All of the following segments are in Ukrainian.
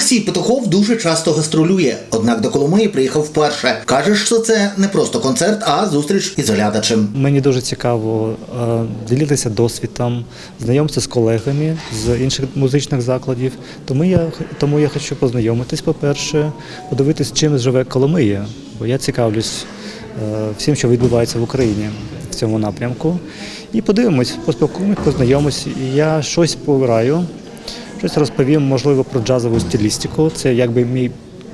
Олексій Петухов дуже часто гастролює, однак до Коломиї приїхав вперше. Каже, що це не просто концерт, а зустріч із глядачем. Мені дуже цікаво е, ділитися досвідом, знайомитися з колегами з інших музичних закладів. Тому я тому я хочу познайомитись, по-перше, подивитись, чим живе Коломия, бо я цікавлюсь е, всім, що відбувається в Україні в цьому напрямку. І подивимось, поспілкуємось, познайомимось. Я щось пограю, щось розповім, можливо, про джазову стилістику. Це якби мій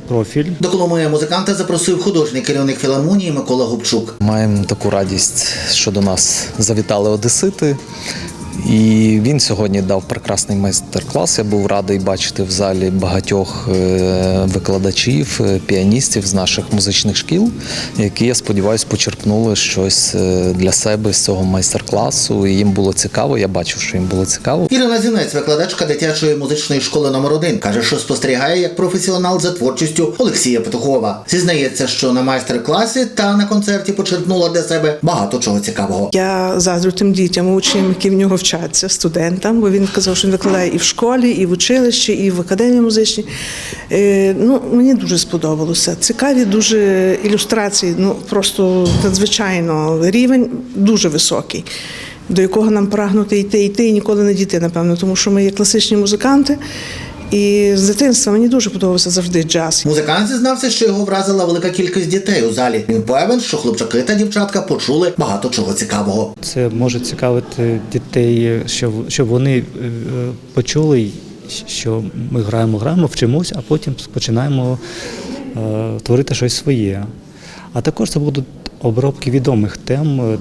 профіль. До Коломиї музиканта запросив художній керівник філармонії Микола Губчук. Маємо таку радість, що до нас завітали одесити. І він сьогодні дав прекрасний майстер-клас. Я був радий бачити в залі багатьох е, викладачів, е, піаністів з наших музичних шкіл, які, я сподіваюся, почерпнули щось е, для себе з цього майстер-класу. І їм було цікаво. Я бачив, що їм було цікаво. Ірина Зінець, викладачка дитячої музичної школи номер 1 каже, що спостерігає як професіонал за творчістю Олексія Петухова. Зізнається, що на майстер-класі та на концерті почерпнула для себе багато чого цікавого. Я заздрю тим дітям, учням, які в нього вчаться, студентам, бо він казав, що він викладає і в школі, і в училищі, і в академії музичній. Е, ну, мені дуже сподобалося. Цікаві дуже ілюстрації, ну просто надзвичайно рівень дуже високий. До якого нам прагнути йти, йти і ніколи не дійти, напевно, тому що ми є класичні музиканти. І з дитинства мені дуже подобався завжди джаз. Музикант зізнався, що його вразила велика кількість дітей у залі. Він певен, що хлопчаки та дівчатка почули багато чого цікавого. Це може цікавити дітей, щоб, щоб вони е, почули, що ми граємо, граємо, вчимось, а потім починаємо е, творити щось своє. А також це будуть обробки відомих тем, е,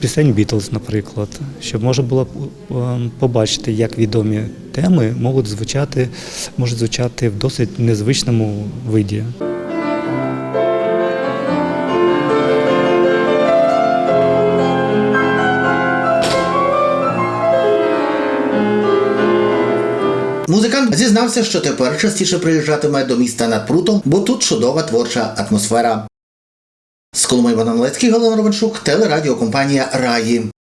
пісень Бітлз, наприклад, щоб можна було е, побачити, як відомі теми можуть звучати, можуть звучати в досить незвичному виді. Музикант зізнався, що тепер частіше приїжджатиме до міста над прутом, бо тут чудова творча атмосфера. З Коломи Іван Омлецький, Галина Ровенчук, телерадіокомпанія Раї.